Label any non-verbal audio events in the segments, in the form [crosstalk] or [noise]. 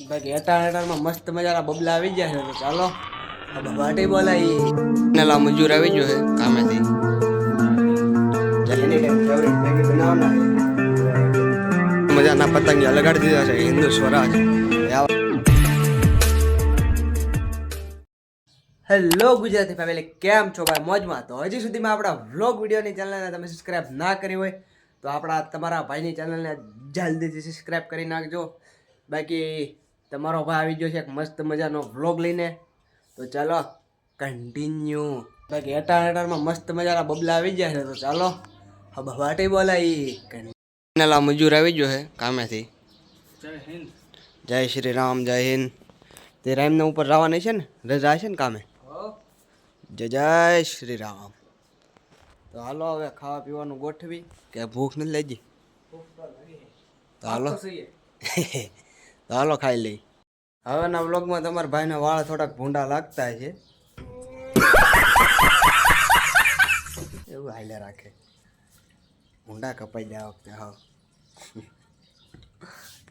બાકી અટાણ અટાણમાં મસ્ત મજાના બબલા આવી ગયા છે તો ચાલો. વાટી બોલાઈ નેલા મજૂર આવી ગયો છે કામેથી. મજાના પતંગ લગાડી દીધા છે હિન્દુ સ્વરાજ. હેલો ગુજરાતી ફેમિલી કેમ છો ભાઈ? મોજમાં તો હજી સુધીમાં આપણા વ્લોગ વિડીયોની ચેનલને તમે સબસ્ક્રાઇબ ના કરી હોય તો આપણા તમારા ભાઈની ચેનલને જલ્દીથી સબસ્ક્રાઇબ કરી નાખજો. બાકી તમારો ભાઈ આવી ગયો છે એક મસ્ત મજાનો વ્લોગ લઈને. તો ચાલો કન્ટિન્યુ બાકી અટાણ અટાણમાં મસ્ત મજાના બબલા આવી ગયા છે તો ચાલો. હવે વાટે બોલાઈ. નેલા મજૂર આવી ગયો છે કામેથી. જય શ્રી રામ જય હિન્દ. તે રામના ઉપર જવાની છે ને રજા છે ને કામે? જય જય શ્રી રામ. તો હાલો હવે ખાવા પીવાનું ગોઠવી કે ભૂખ નથી લાગી? તો હાલો. [laughs] તો હાલો ખાઈ લઈ. હવેના વ્લોગમાં તમારા ભાઈના વાળ થોડાક ભૂંડા લાગતા છે. એવું હાલે રાખે. ભૂંડા કપાઈ જાય વખતે, હા.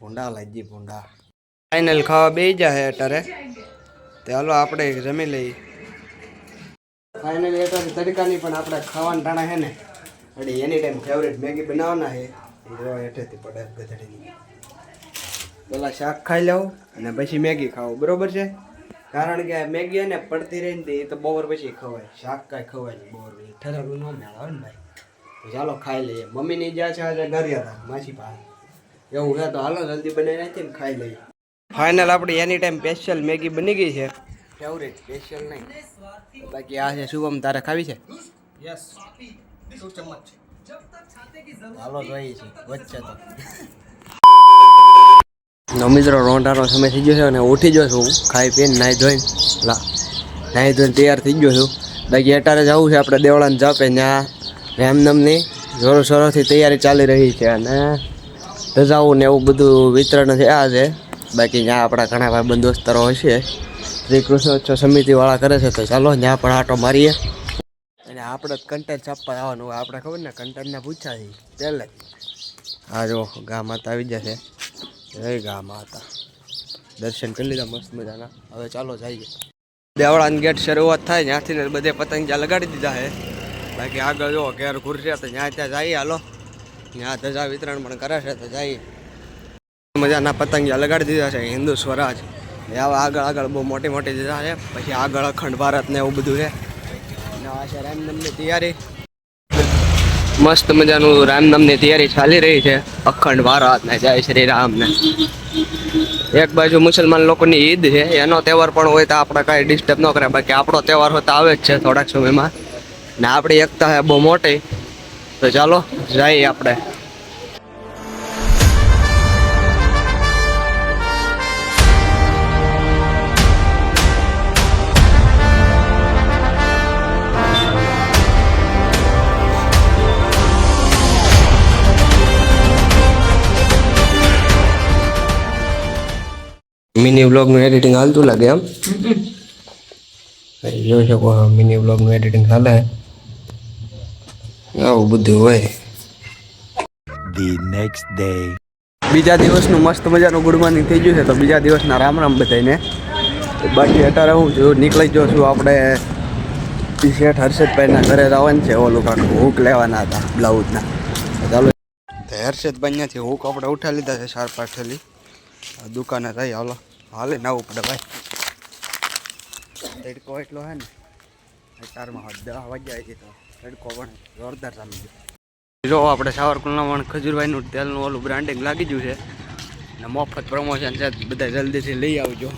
ભૂંડા લાગી ભૂંડા. ફાઇનલ ખાવા બે જાય અત્યારે તે હાલો આપણે જમી લઈએ. ફાઇનલ અત્યારે તડકાની પણ આપણે ખાવાનું ટાણા છે ને. એટલે એની ટાઈમ ફેવરેટ મેગી બનાવવાના છે. એ હેઠેથી પડે ગધડીની પેલા શાક ખાઈ લઉં અને પછી મેગી ખાવું બરોબર છે? કારણ કે મેગી અને પડતી રહીને એ તો બપોર પછી ખવાય. શાક કાંઈ ખવાય નહીં બપોર પછી. ઠરારું ન મેળ આવે ને ભાઈ. ચાલો ખાઈ લઈએ. મમ્મીની જ્યાં છે આજે ઘરે હતા માસી પાસે એવું છે તો હાલો જલ્દી બનાવી નાખીને ખાઈ લઈએ. ફાઇનલ આપણી એની ટાઈમ સ્પેશિયલ મેગી બની ગઈ છે. ફેવરેટ સ્પેશિયલ નહીં. બાકી આ છે શુભમ તારે ખાવી છે? હાલો જોઈએ છે. વચ્ચે તો. નો મિત્રો રોંઢાનો સમય થઈ ગયો છે અને ઉઠી ગયો છું. ખાઈ પીને, નાહી ધોઈને. લા, નાહી ધોઈને તૈયાર થઈ ગયો છું. બાકી અત્યારે જવું છે, આપણે દેવળાને જાપે ત્યાં રેમનમની જોરો સોરોથી તૈયારી ચાલી રહી છે અને રજાઓ ને એવું બધું વિતરણ છે, આ છે. બાકી ત્યાં આપણા ઘણા ભાઈ બંદોસ્તરો હશે. શ્રી કૃષ્ણોત્સવ સમિતિવાળા કરે છે, તો ચાલો, ત્યાં પણ આટો મારીએ. અને આપણે કન્ટેન્ટ છાપવા આવવાનું આપણે ખબર ને કન્ટેન્ટને પૂછ્યા છે, પહેલે. હા જો ગા માતા આવી જશે જય ગા માતા. દર્શન કરી લીધા મસ્ત મજાના. હવે ચાલો જઈએ. દેવળાની ગેટ શરૂઆત થાય, ત્યાંથી ને બધે પતંગ જ્યાં લગાડી દીધા છે. બાકી આગળ જો ઘેર ખુરશી તો ત્યાં ત્યાં જઈએ, હાલો. ત્યાં ધજા વિતરણ પણ કરે છે તો જઈએ. મજાના પતંગિયા લગાડી દીધા છે, હિન્દુ સ્વરાજ. એ આવા આગળ આગળ બહુ મોટી મોટી દીધા છે. પછી આગળ અખંડ ભારત ને એવું બધું છે. આ છે રામનામની તૈયારી. મસ્ત મજાનું રામનામની તૈયારી ચાલી રહી છે. અખંડ ભારત ને જય શ્રી રામ ને એક બાજુ મુસલમાન લોકોની ઈદ છે, એનો તહેવાર પણ હોય તો આપણે કાંઈ ડિસ્ટર્બ ન કરે બાકી આપણો તહેવાર હોય તો આવે જ છે થોડાક સમયમાં. ને આપણી એકતા છે બહુ મોટી. તો ચાલો, જઈએ આપણે. મિની વ્લોગનું એડિટિંગ હાલતું લાગે એમ? જોઈ શકો મિની વ્લોગનું એડિટિંગ ચાલે આવું બધું હોય. ધી નેક્સ્ટ ડે બીજા દિવસનું મસ્ત મજાનું ગુડ મોર્નિંગ થઈ ગયું છે તો બીજા દિવસના રામ રામ બધાને બાકી અત્યારે હું છું નીકળી ગયો છું આપણે શેઠ હર્ષદભાઈના ઘરે જવાનું છે ઓલું કાંક હુક લેવાના હતા બ્લાઉઝના. તો ચાલો. હર્ષદભાઈ ત્યાંથી હુક આપણે ઉઠાવી લીધા છે ચાર પાંચ થેલી આ દુકાને રહી, હાલો. હાલે ના પડે ભાઈ. તડકો એટલો હે ને ચારમાં દસ વાગ્યા છે તો. તડકો પણ જોરદાર સામે ગયો જો, આપણે સાવરકુલના પણ ખજૂરભાઈનું તેલનું ઓલું બ્રાન્ડિંગ લાગી ગયું છે. ને મફત પ્રમોશન છે બધા જલ્દીથી લઈ આવજો.